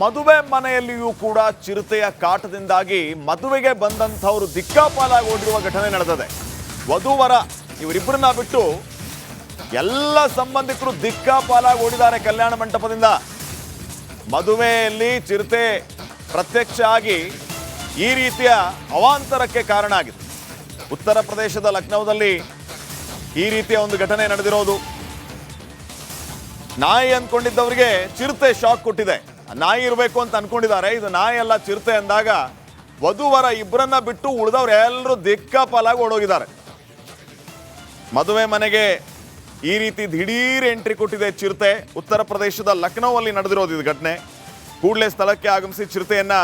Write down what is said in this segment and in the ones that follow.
ಮದುವೆ ಮನೆಯಲ್ಲಿಯೂ ಕೂಡ ಚಿರತೆಯ ಕಾಟದಿಂದಾಗಿ ಮದುವೆಗೆ ಬಂದಂಥವರು ದಿಕ್ಕಾಪಾಲಾಗಿ ಓಡಿರುವ ಘಟನೆ ನಡೆದಿದೆ. ವಧುವರ ಇವರಿಬ್ಬರನ್ನ ಬಿಟ್ಟು ಎಲ್ಲ ಸಂಬಂಧಿಕರು ದಿಕ್ಕಾಪಾಲಾಗಿ ಓಡಿದ್ದಾರೆ ಕಲ್ಯಾಣ ಮಂಟಪದಿಂದ. ಮದುವೆಯಲ್ಲಿ ಚಿರತೆ ಪ್ರತ್ಯಕ್ಷ ಆಗಿ ಈ ರೀತಿಯ ಅವಾಂತರಕ್ಕೆ ಕಾರಣ ಆಗಿದೆ. ಉತ್ತರ ಪ್ರದೇಶದ ಲಕ್ನೋದಲ್ಲಿ ಈ ರೀತಿಯ ಒಂದು ಘಟನೆ ನಡೆದಿರೋದು. ನಾಯಿ ಅಂದ್ಕೊಂಡಿದ್ದವರಿಗೆ ಚಿರತೆ ಶಾಕ್ ಕೊಟ್ಟಿದೆ. ನಾಯಿ ಇರಬೇಕು ಅಂತ ಅನ್ಕೊಂಡಿದ್ದಾರೆ. ಇದು ನಾಯಿ ಎಲ್ಲ ಚಿರತೆ ಅಂದಾಗ ವಧುವರ ಇಬ್ಬರನ್ನ ಬಿಟ್ಟು ಉಳಿದವ್ರು ಎಲ್ಲರೂ ದಿಕ್ಕಾಪಾಲಾಗಿ ಓಡೋಗಿದ್ದಾರೆ. ಮದುವೆ ಮನೆಗೆ ಈ ರೀತಿ ದಿಢೀರ್ ಎಂಟ್ರಿ ಕೊಟ್ಟಿದೆ ಚಿರತೆ. ಉತ್ತರ ಪ್ರದೇಶದ ಲಕ್ನೋವಲ್ಲಿ ನಡೆದಿರೋದು ಇದು ಘಟನೆ. ಕೂಡಲೇ ಸ್ಥಳಕ್ಕೆ ಆಗಮಿಸಿ ಚಿರತೆಯನ್ನ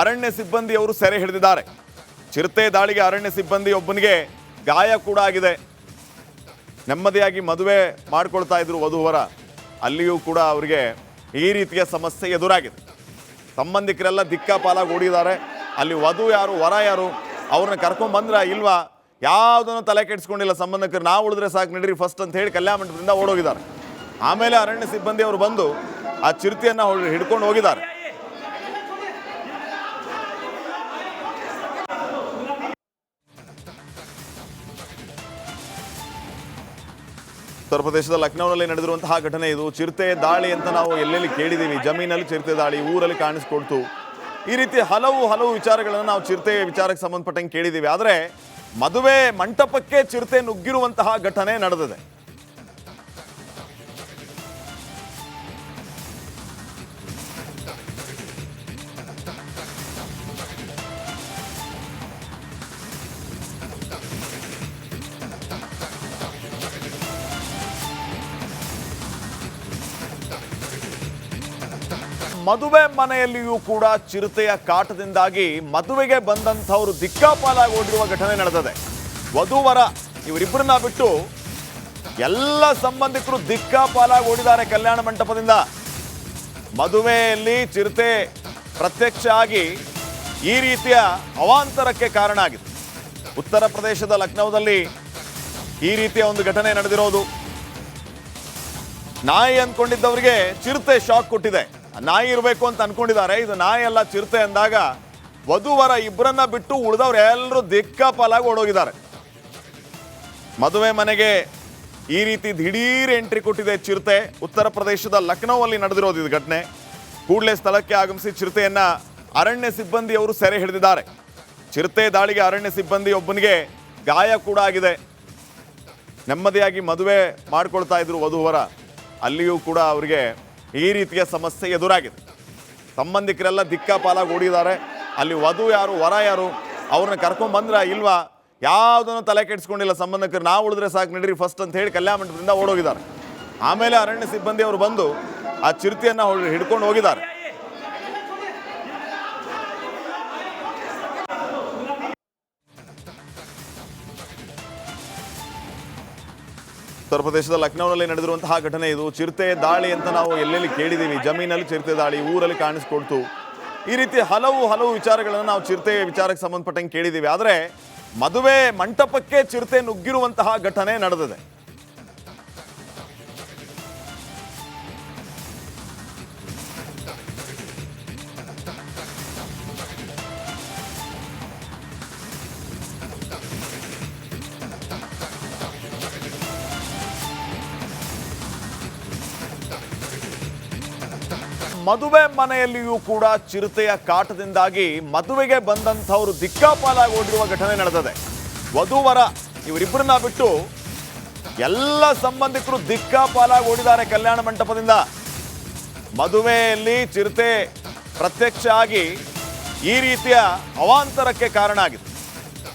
ಅರಣ್ಯ ಸಿಬ್ಬಂದಿಯವರು ಸೆರೆ ಹಿಡಿದಿದ್ದಾರೆ. ಚಿರತೆ ದಾಳಿಗೆ ಅರಣ್ಯ ಸಿಬ್ಬಂದಿ ಒಬ್ಬನಿಗೆ ಗಾಯ ಕೂಡ ಆಗಿದೆ. ನೆಮ್ಮದಿಯಾಗಿ ಮದುವೆ ಮಾಡ್ಕೊಳ್ತಾ ಇದ್ರು ವಧುವರ. ಅಲ್ಲಿಯೂ ಕೂಡ ಅವರಿಗೆ ಈ ರೀತಿಯ ಸಮಸ್ಯೆ ಎದುರಾಗಿದೆ. ಸಂಬಂಧಿಕರೆಲ್ಲ ದಿಕ್ಕಾಪಾಲಾಗಿ ಓಡಿದ್ದಾರೆ. ಅಲ್ಲಿ ವಧು ಯಾರು, ವರ ಯಾರು, ಅವ್ರನ್ನ ಕರ್ಕೊಂಡು ಬಂದ್ರ ಇಲ್ವಾ? ಯಾವುದನ್ನು ತಲೆ ಕೆಡಿಸ್ಕೊಂಡಿಲ್ಲ ಸಂಬಂಧಿಕರು. ನಾವು ಉಳಿದ್ರೆ ಸಾಕು, ನಡೀರಿ ಫಸ್ಟ್ ಅಂತ ಹೇಳಿ ಕಲ್ಯಾಣ ಮಂಟಪದಿಂದ ಓಡೋಗಿದ್ದಾರೆ. ಆಮೇಲೆ ಅರಣ್ಯ ಸಿಬ್ಬಂದಿ ಅವರು ಬಂದು ಆ ಚಿರತೆಯನ್ನು ಹೊಡ್- ಹಿಡ್ಕೊಂಡು ಹೋಗಿದ್ದಾರೆ. ಉತ್ತರ ಪ್ರದೇಶದ ಲಕ್ನೋನಲ್ಲಿ ನಡೆದಿರುವಂತಹ ಘಟನೆ ಇದು. ಚಿರತೆ ದಾಳಿ ಅಂತ ನಾವು ಎಲ್ಲೆಲ್ಲಿ ಕೇಳಿದ್ದೀವಿ ಜಮೀನಲ್ಲಿ ಚಿರತೆ ದಾಳಿ ಊರಲ್ಲಿ ಕಾಣಿಸ್ಕೊಳ್ತು. ಈ ರೀತಿ ಹಲವು ಹಲವು ವಿಚಾರಗಳನ್ನು ನಾವು ಚಿರತೆ ವಿಚಾರಕ್ಕೆ ಸಂಬಂಧಪಟ್ಟಂಗೆ ಕೇಳಿದ್ದೀವಿ ಆದರೆ ಮದುವೆ ಮಂಟಪಕ್ಕೆ ಚಿರತೆ ನುಗ್ಗಿರುವಂತಹ ಘಟನೆ ನಡೆದಿದೆ. ಮದುವೆ ಮನೆಯಲ್ಲಿಯೂ ಕೂಡ ಚಿರತೆಯ ಕಾಟದಿಂದಾಗಿ ಮದುವೆಗೆ ಬಂದಂಥವರು ದಿಕ್ಕಾಪಾಲಾಗಿ ಓಡಿರುವ ಘಟನೆ ನಡೆದಿದೆ. ವಧುವರ ಇವರಿಬ್ಬರನ್ನ ಬಿಟ್ಟು ಎಲ್ಲ ಸಂಬಂಧಿಕರು ದಿಕ್ಕಾಪಾಲಾಗಿ ಓಡಿದ್ದಾರೆ ಕಲ್ಯಾಣ ಮಂಟಪದಿಂದ. ಮದುವೆಯಲ್ಲಿ ಚಿರತೆ ಪ್ರತ್ಯಕ್ಷ ಆಗಿ ಈ ರೀತಿಯ ಅವಾಂತರಕ್ಕೆ ಕಾರಣ ಆಗಿದೆ. ಉತ್ತರ ಪ್ರದೇಶದ ಲಕ್ನೋದಲ್ಲಿ ಈ ರೀತಿಯ ಒಂದು ಘಟನೆ ನಡೆದಿರೋದು. ನಾಯಿ ಅಂದ್ಕೊಂಡಿದ್ದವರಿಗೆ ಚಿರತೆ ಶಾಕ್ ಕೊಟ್ಟಿದೆ. ನಾಯಿ ಇರಬೇಕು ಅಂತ ಅನ್ಕೊಂಡಿದ್ದಾರೆ. ಇದು ನಾಯಿ ಎಲ್ಲ ಚಿರತೆ ಅಂದಾಗ ವಧುವರ ಇಬ್ಬರನ್ನ ಬಿಟ್ಟು ಉಳಿದವ್ರು ಎಲ್ಲರೂ ದಿಕ್ಕಾಪಾಲಾಗಿ ಓಡೋಗಿದ್ದಾರೆ. ಮದುವೆ ಮನೆಗೆ ಈ ರೀತಿ ದಿಢೀರ್ ಎಂಟ್ರಿ ಕೊಟ್ಟಿದೆ ಚಿರತೆ. ಉತ್ತರ ಪ್ರದೇಶದ ಲಕ್ನೋವಲ್ಲಿ ನಡೆದಿರೋದು ಇದು ಘಟನೆ. ಕೂಡಲೇ ಸ್ಥಳಕ್ಕೆ ಆಗಮಿಸಿ ಚಿರತೆಯನ್ನ ಅರಣ್ಯ ಸಿಬ್ಬಂದಿ ಅವರು ಸೆರೆ ಹಿಡಿದಿದ್ದಾರೆ. ಚಿರತೆ ದಾಳಿಗೆ ಅರಣ್ಯ ಸಿಬ್ಬಂದಿ ಒಬ್ಬನಿಗೆ ಗಾಯ ಕೂಡ ಆಗಿದೆ. ನೆಮ್ಮದಿಯಾಗಿ ಮದುವೆ ಮಾಡ್ಕೊಳ್ತಾ ಇದ್ರು ವಧುವರ. ಅಲ್ಲಿಯೂ ಕೂಡ ಅವರಿಗೆ ಈ ರೀತಿಯ ಸಮಸ್ಯೆ ಎದುರಾಗಿದೆ. ಸಂಬಂಧಿಕರೆಲ್ಲ ದಿಕ್ಕಾಪಾಲಾಗಿ ಓಡಿದ್ದಾರೆ. ಅಲ್ಲಿ ವಧು ಯಾರು, ವರ ಯಾರು, ಅವ್ರನ್ನ ಕರ್ಕೊಂಡು ಬಂದ್ರ ಇಲ್ವಾ? ಯಾವುದನ್ನು ತಲೆ ಕೆಡಿಸ್ಕೊಂಡಿಲ್ಲ ಸಂಬಂಧಿಕರು. ನಾವು ಉಳಿದ್ರೆ ಸಾಕು, ನಡೀರಿ ಫಸ್ಟ್ ಅಂತ ಹೇಳಿ ಕಲ್ಯಾಣ ಮಂಟಪದಿಂದ ಓಡೋಗಿದ್ದಾರೆ. ಆಮೇಲೆ ಅರಣ್ಯ ಸಿಬ್ಬಂದಿ ಅವರು ಬಂದು ಆ ಚಿರತೆಯನ್ನು ಹೊಡ್- ಹಿಡ್ಕೊಂಡು ಹೋಗಿದ್ದಾರೆ. ಉತ್ತರ ಪ್ರದೇಶದ ಲಕ್ನೋನಲ್ಲಿ ನಡೆದಿರುವಂತಹ ಘಟನೆ ಇದು. ಚಿರತೆ ದಾಳಿ ಅಂತ ನಾವು ಎಲ್ಲೆಲ್ಲಿ ಕೇಳಿದ್ದೀವಿ ಜಮೀನಲ್ಲಿ ಚಿರತೆ ದಾಳಿ ಊರಲ್ಲಿ ಕಾಣಿಸ್ಕೊಳ್ತು. ಈ ರೀತಿ ಹಲವು ಹಲವು ವಿಚಾರಗಳನ್ನು ನಾವು ಚಿರತೆ ವಿಚಾರಕ್ಕೆ ಸಂಬಂಧಪಟ್ಟಂಗೆ ಕೇಳಿದ್ದೀವಿ ಆದರೆ ಮದುವೆ ಮಂಟಪಕ್ಕೆ ಚಿರತೆ ನುಗ್ಗಿರುವಂತಹ ಘಟನೆ ನಡೆದಿದೆ. ಮದುವೆ ಮನೆಯಲ್ಲಿಯೂ ಕೂಡ ಚಿರತೆಯ ಕಾಟದಿಂದಾಗಿ ಮದುವೆಗೆ ಬಂದಂಥವರು ದಿಕ್ಕಾಪಾಲಾಗಿ ಓಡಿರುವ ಘಟನೆ ನಡೆದಿದೆ. ವಧುವರ ಇವರಿಬ್ಬರನ್ನ ಬಿಟ್ಟು ಎಲ್ಲ ಸಂಬಂಧಿಕರು ದಿಕ್ಕಾಪಾಲಾಗಿ ಓಡಿದ್ದಾರೆ ಕಲ್ಯಾಣ ಮಂಟಪದಿಂದ. ಮದುವೆಯಲ್ಲಿ ಚಿರತೆ ಪ್ರತ್ಯಕ್ಷ ಆಗಿ ಈ ರೀತಿಯ ಅವಾಂತರಕ್ಕೆ ಕಾರಣ ಆಗಿದೆ.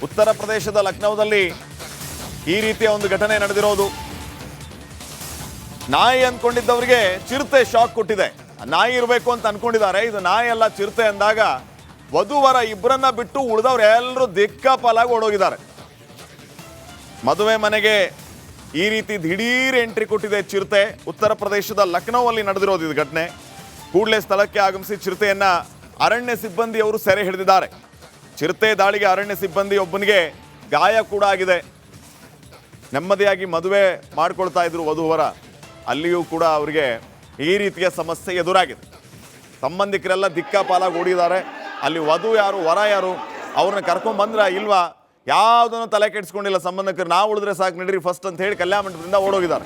ಉತ್ತರ ಪ್ರದೇಶದ ಲಕ್ನೋದಲ್ಲಿ ಈ ರೀತಿಯ ಒಂದು ಘಟನೆ ನಡೆದಿರೋದು. ನಾಯಿ ಅಂದ್ಕೊಂಡಿದ್ದವರಿಗೆ ಚಿರತೆ ಶಾಕ್ ಕೊಟ್ಟಿದೆ. ನಾಯಿ ಇರಬೇಕು ಅಂತ ಅನ್ಕೊಂಡಿದ್ದಾರೆ. ಇದು ನಾಯಿ ಎಲ್ಲ ಚಿರತೆ ಅಂದಾಗ ವಧುವರ ಇಬ್ಬರನ್ನ ಬಿಟ್ಟು ಉಳಿದವ್ರು ಎಲ್ಲರೂ ದಿಕ್ಕಾಪಾಲಾಗಿ ಓಡೋಗಿದ್ದಾರೆ. ಮದುವೆ ಮನೆಗೆ ಈ ರೀತಿ ದಿಢೀರ್ ಎಂಟ್ರಿ ಕೊಟ್ಟಿದೆ ಚಿರತೆ. ಉತ್ತರ ಪ್ರದೇಶದ ಲಕ್ನೋವಲ್ಲಿ ನಡೆದಿರೋದು ಇದು ಘಟನೆ. ಕೂಡಲೇ ಸ್ಥಳಕ್ಕೆ ಆಗಮಿಸಿ ಚಿರತೆಯನ್ನ ಅರಣ್ಯ ಸಿಬ್ಬಂದಿಯವರು ಸೆರೆ ಹಿಡಿದಿದ್ದಾರೆ. ಚಿರತೆ ದಾಳಿಗೆ ಅರಣ್ಯ ಸಿಬ್ಬಂದಿ ಒಬ್ಬನಿಗೆ ಗಾಯ ಕೂಡ ಆಗಿದೆ. ನೆಮ್ಮದಿಯಾಗಿ ಮದುವೆ ಮಾಡ್ಕೊಳ್ತಾ ಇದ್ರು ವಧುವರ. ಅಲ್ಲಿಯೂ ಕೂಡ ಅವರಿಗೆ ಈ ರೀತಿಯ ಸಮಸ್ಯೆ ಎದುರಾಗಿದೆ. ಸಂಬಂಧಿಕರೆಲ್ಲ ದಿಕ್ಕಾಪಾಲಾಗಿ ಓಡಿದ್ದಾರೆ. ಅಲ್ಲಿ ವಧು ಯಾರು, ವರ ಯಾರು, ಅವ್ರನ್ನ ಕರ್ಕೊಂಡು ಬಂದ್ರ ಇಲ್ವಾ? ಯಾವುದನ್ನು ತಲೆ ಕೆಡಿಸ್ಕೊಂಡಿಲ್ಲ ಸಂಬಂಧಿಕರು. ನಾವು ಉಳಿದ್ರೆ ಸಾಕು, ನಡೀರಿ ಫಸ್ಟ್ ಅಂತ ಹೇಳಿ ಕಲ್ಯಾಣ ಮಂಟಪದಿಂದ ಓಡೋಗಿದ್ದಾರೆ.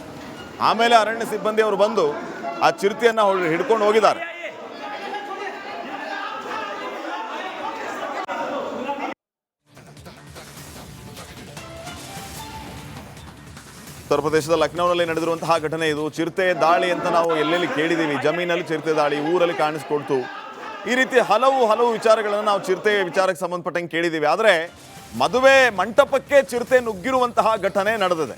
ಆಮೇಲೆ ಅರಣ್ಯ ಸಿಬ್ಬಂದಿ ಅವರು ಬಂದು ಆ ಚಿರತೆಯನ್ನು ಹೊಡ್- ಹಿಡ್ಕೊಂಡು ಹೋಗಿದ್ದಾರೆ. ಉತ್ತರ ಪ್ರದೇಶದ ಲಕ್ನೌನಲ್ಲಿ ನಡೆದಿರುವಂತಹ ಘಟನೆ ಇದು. ಚಿರತೆ ದಾಳಿ ಅಂತ ನಾವು ಎಲ್ಲೆಲ್ಲಿ ಕೇಳಿದ್ದೀವಿ ಜಮೀನಲ್ಲಿ ಚಿರತೆ ದಾಳಿ ಊರಲ್ಲಿ ಕಾಣಿಸ್ಕೊಳ್ತು. ಈ ರೀತಿ ಹಲವು ಹಲವು ವಿಚಾರಗಳನ್ನು ನಾವು ಚಿರತೆ ವಿಚಾರಕ್ಕೆ ಸಂಬಂಧಪಟ್ಟಂಗೆ ಕೇಳಿದ್ದೀವಿ ಆದರೆ ಮದುವೆ ಮಂಟಪಕ್ಕೆ ಚಿರತೆ ನುಗ್ಗಿರುವಂತಹ ಘಟನೆ ನಡೆದಿದೆ.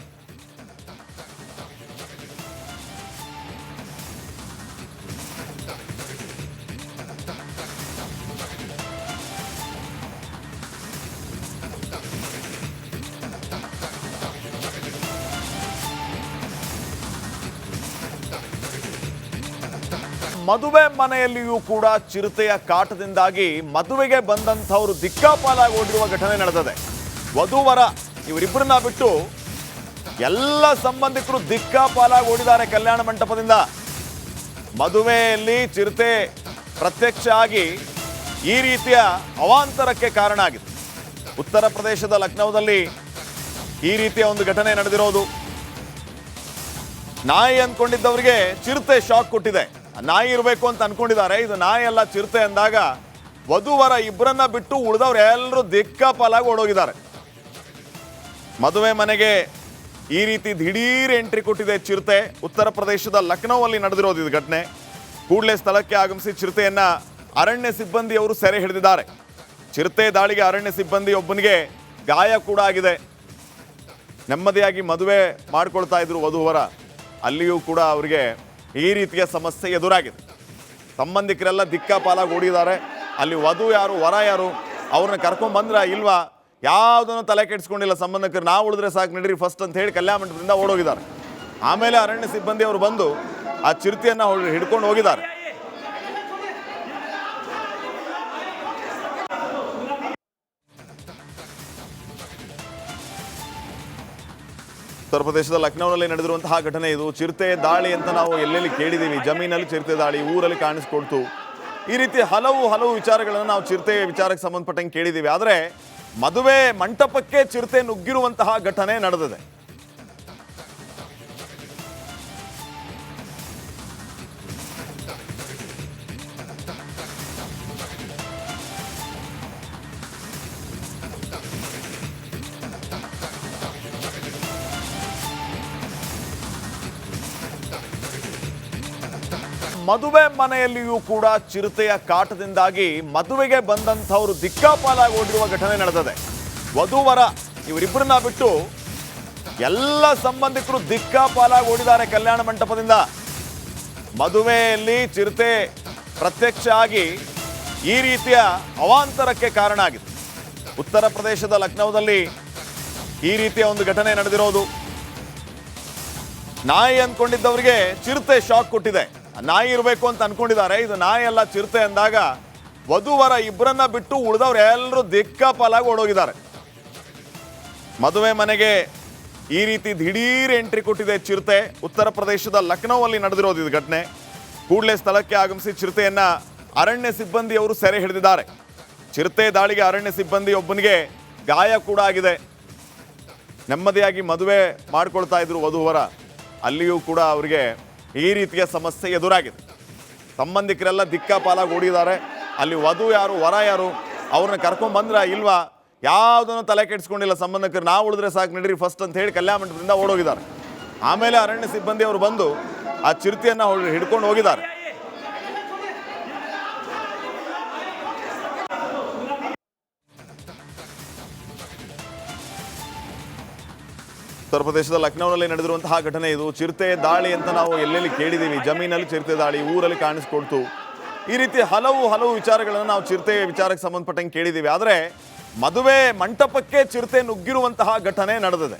ಮದುವೆ ಮನೆಯಲ್ಲಿಯೂ ಕೂಡ ಚಿರತೆಯ ಕಾಟದಿಂದಾಗಿ ಮದುವೆಗೆ ಬಂದಂಥವರು ದಿಕ್ಕಾಪಾಲಾಗಿ ಓಡಿರುವ ಘಟನೆ ನಡೆದಿದೆ. ವಧುವರ ಇವರಿಬ್ಬರನ್ನ ಬಿಟ್ಟು ಎಲ್ಲ ಸಂಬಂಧಿಕರು ದಿಕ್ಕಾಪಾಲಾಗಿ ಓಡಿದ್ದಾರೆ ಕಲ್ಯಾಣ ಮಂಟಪದಿಂದ. ಮದುವೆಯಲ್ಲಿ ಚಿರತೆ ಪ್ರತ್ಯಕ್ಷ ಆಗಿ ಈ ರೀತಿಯ ಅವಾಂತರಕ್ಕೆ ಕಾರಣ ಆಗಿದೆ. ಉತ್ತರ ಪ್ರದೇಶದ ಲಕ್ನೋದಲ್ಲಿ ಈ ರೀತಿಯ ಒಂದು ಘಟನೆ ನಡೆದಿರೋದು. ನಾಯಿ ಅಂದ್ಕೊಂಡಿದ್ದವರಿಗೆ ಚಿರತೆ ಶಾಕ್ ಕೊಟ್ಟಿದೆ. ನಾಯಿ ಇರಬೇಕು ಅಂತ ಅನ್ಕೊಂಡಿದ್ದಾರೆ. ಇದು ನಾಯಿ ಎಲ್ಲ ಚಿರತೆ ಅಂದಾಗ ವಧುವರ ಇಬ್ಬರನ್ನ ಬಿಟ್ಟು ಉಳಿದವ್ರು ಎಲ್ಲರೂ ದಿಕ್ಕಾಪಾಲಾಗಿ ಓಡೋಗಿದ್ದಾರೆ. ಮದುವೆ ಮನೆಗೆ ಈ ರೀತಿ ದಿಢೀರ್ ಎಂಟ್ರಿ ಕೊಟ್ಟಿದೆ ಚಿರತೆ. ಉತ್ತರ ಪ್ರದೇಶದ ಲಕ್ನೋವಲ್ಲಿ ನಡೆದಿರೋದು ಇದು ಘಟನೆ. ಕೂಡಲೇ ಸ್ಥಳಕ್ಕೆ ಆಗಮಿಸಿ ಚಿರತೆಯನ್ನ ಅರಣ್ಯ ಸಿಬ್ಬಂದಿಯವರು ಸೆರೆ ಹಿಡಿದಿದ್ದಾರೆ. ಚಿರತೆ ದಾಳಿಗೆ ಅರಣ್ಯ ಸಿಬ್ಬಂದಿ ಒಬ್ಬನಿಗೆ ಗಾಯ ಕೂಡ ಆಗಿದೆ. ನೆಮ್ಮದಿಯಾಗಿ ಮದುವೆ ಮಾಡ್ಕೊಳ್ತಾ ಇದ್ರು ವಧುವರ. ಅಲ್ಲಿಯೂ ಕೂಡ ಅವರಿಗೆ ಈ ರೀತಿಯ ಸಮಸ್ಯೆ ಎದುರಾಗಿದೆ. ಸಂಬಂಧಿಕರೆಲ್ಲ ದಿಕ್ಕಾಪಾಲಾಗಿ ಓಡಿದ್ದಾರೆ. ಅಲ್ಲಿ ವಧು ಯಾರು, ವರ ಯಾರು, ಅವ್ರನ್ನ ಕರ್ಕೊಂಡ್ ಬಂದ್ರ ಇಲ್ವಾ? ಯಾವುದನ್ನು ತಲೆ ಕೆಡಿಸ್ಕೊಂಡಿಲ್ಲ ಸಂಬಂಧಿಕರು. ನಾವು ಉಳಿದ್ರೆ ಸಾಕು, ನಡೀರಿ ಫಸ್ಟ್ ಅಂತ ಹೇಳಿ ಕಲ್ಯಾಣ ಮಂಟಪದಿಂದ ಓಡೋಗಿದ್ದಾರೆ. ಆಮೇಲೆ ಅರಣ್ಯ ಸಿಬ್ಬಂದಿ ಅವರು ಬಂದು ಆ ಚಿರತೆಯನ್ನು ಹೊಡ್- ಹಿಡ್ಕೊಂಡು ಹೋಗಿದ್ದಾರೆ. ಉತ್ತರ ಪ್ರದೇಶದ ಲಕ್ನೌನಲ್ಲಿ ನಡೆದಿರುವಂತಹ ಘಟನೆ ಇದು. ಚಿರತೆ ದಾಳಿ ಅಂತ ನಾವು ಎಲ್ಲೆಲ್ಲಿ ಕೇಳಿದ್ದೀವಿ ಜಮೀನಲ್ಲಿ ಚಿರತೆ ದಾಳಿ ಊರಲ್ಲಿ ಕಾಣಿಸ್ಕೊಳ್ತು. ಈ ರೀತಿ ಹಲವು ಹಲವು ವಿಚಾರಗಳನ್ನು ನಾವು ಚಿರತೆ ವಿಚಾರಕ್ಕೆ ಸಂಬಂಧಪಟ್ಟಂಗೆ ಕೇಳಿದ್ದೀವಿ ಆದರೆ ಮದುವೆ ಮಂಟಪಕ್ಕೆ ಚಿರತೆ ನುಗ್ಗಿರುವಂತಹ ಘಟನೆ ನಡೆದಿದೆ. ಮದುವೆ ಮನೆಯಲ್ಲಿಯೂ ಕೂಡ ಚಿರತೆಯ ಕಾಟದಿಂದಾಗಿ ಮದುವೆಗೆ ಬಂದಂಥವರು ದಿಕ್ಕಾಪಾಲಾಗಿ ಓಡಿರುವ ಘಟನೆ ನಡೆದಿದೆ. ವಧುವರ ಇವರಿಬ್ಬರನ್ನ ಬಿಟ್ಟು ಎಲ್ಲ ಸಂಬಂಧಿಕರು ದಿಕ್ಕಾಪಾಲಾಗಿ ಓಡಿದ್ದಾರೆ ಕಲ್ಯಾಣ ಮಂಟಪದಿಂದ. ಮದುವೆಯಲ್ಲಿ ಚಿರತೆ ಪ್ರತ್ಯಕ್ಷ ಆಗಿ ಈ ರೀತಿಯ ಅವಾಂತರಕ್ಕೆ ಕಾರಣ ಆಗಿದೆ ಉತ್ತರ ಪ್ರದೇಶದ ಲಕ್ನೋದಲ್ಲಿ ಈ ರೀತಿಯ ಒಂದು ಘಟನೆ ನಡೆದಿರೋದು. ನಾಯಿ ಅಂದ್ಕೊಂಡಿದ್ದವರಿಗೆ ಚಿರತೆ ಶಾಕ್ ಕೊಟ್ಟಿದೆ. ನಾಯಿ ಇರಬೇಕು ಅಂತ ಅನ್ಕೊಂಡಿದ್ದಾರೆ. ಇದು ನಾಯಿ ಎಲ್ಲ ಚಿರತೆ ಅಂದಾಗ ವಧುವರ ಇಬ್ಬರನ್ನ ಬಿಟ್ಟು ಉಳಿದವ್ರು ಎಲ್ಲರೂ ದಿಕ್ಕಾಪಾಲಾಗಿ ಓಡೋಗಿದ್ದಾರೆ. ಮದುವೆ ಮನೆಗೆ ಈ ರೀತಿ ದಿಢೀರ್ ಎಂಟ್ರಿ ಕೊಟ್ಟಿದೆ ಚಿರತೆ. ಉತ್ತರ ಪ್ರದೇಶದ ಲಕ್ನೋವಲ್ಲಿ ನಡೆದಿರೋದು ಇದು ಘಟನೆ. ಕೂಡಲೇ ಸ್ಥಳಕ್ಕೆ ಆಗಮಿಸಿ ಚಿರತೆಯನ್ನ ಅರಣ್ಯ ಸಿಬ್ಬಂದಿಯವರು ಸೆರೆ ಹಿಡಿದಿದ್ದಾರೆ. ಚಿರತೆ ದಾಳಿಗೆ ಅರಣ್ಯ ಸಿಬ್ಬಂದಿ ಒಬ್ಬನಿಗೆ ಗಾಯ ಕೂಡ ಆಗಿದೆ. ನೆಮ್ಮದಿಯಾಗಿ ಮದುವೆ ಮಾಡ್ಕೊಳ್ತಾ ಇದ್ರು ವಧುವರ. ಅಲ್ಲಿಯೂ ಕೂಡ ಅವರಿಗೆ ಈ ರೀತಿಯ ಸಮಸ್ಯೆ ಎದುರಾಗಿದೆ. ಸಂಬಂಧಿಕರೆಲ್ಲ ದಿಕ್ಕಾಪಾಲಾಗಿ ಓಡಿದ್ದಾರೆ. ಅಲ್ಲಿ ವಧು ಯಾರು, ವರ ಯಾರು, ಅವ್ರನ್ನ ಕರ್ಕೊಂಡು ಬಂದ್ರ ಇಲ್ವಾ? ಯಾವುದನ್ನು ತಲೆ ಕೆಡಿಸ್ಕೊಂಡಿಲ್ಲ ಸಂಬಂಧಿಕರು. ನಾವು ಉಳಿದ್ರೆ ಸಾಕು, ನಡೀರಿ ಫಸ್ಟ್ ಅಂತ ಹೇಳಿ ಕಲ್ಯಾಣ ಮಂಟಪದಿಂದ ಓಡೋಗಿದ್ದಾರೆ. ಆಮೇಲೆ ಅರಣ್ಯ ಸಿಬ್ಬಂದಿ ಅವರು ಬಂದು ಆ ಚಿರತೆಯನ್ನು ಹೊಡ್- ಹಿಡ್ಕೊಂಡು ಹೋಗಿದ್ದಾರೆ. ಉತ್ತರ ಪ್ರದೇಶದ ಲಕ್ನೌನಲ್ಲಿ ನಡೆದಿರುವಂತಹ ಘಟನೆ ಇದು. ಚಿರತೆ ದಾಳಿ ಅಂತ ನಾವು ಎಲ್ಲೆಲ್ಲಿ ಕೇಳಿದ್ದೀವಿ ಜಮೀನಲ್ಲಿ ಚಿರತೆ ದಾಳಿ ಊರಲ್ಲಿ ಕಾಣಿಸ್ಕೊಳ್ತು. ಈ ರೀತಿ ಹಲವು ಹಲವು ವಿಚಾರಗಳನ್ನು ನಾವು ಚಿರತೆ ವಿಚಾರಕ್ಕೆ ಸಂಬಂಧಪಟ್ಟಂಗೆ ಕೇಳಿದ್ದೀವಿ ಆದರೆ ಮದುವೆ ಮಂಟಪಕ್ಕೆ ಚಿರತೆ ನುಗ್ಗಿರುವಂತಹ ಘಟನೆ ನಡೆದಿದೆ.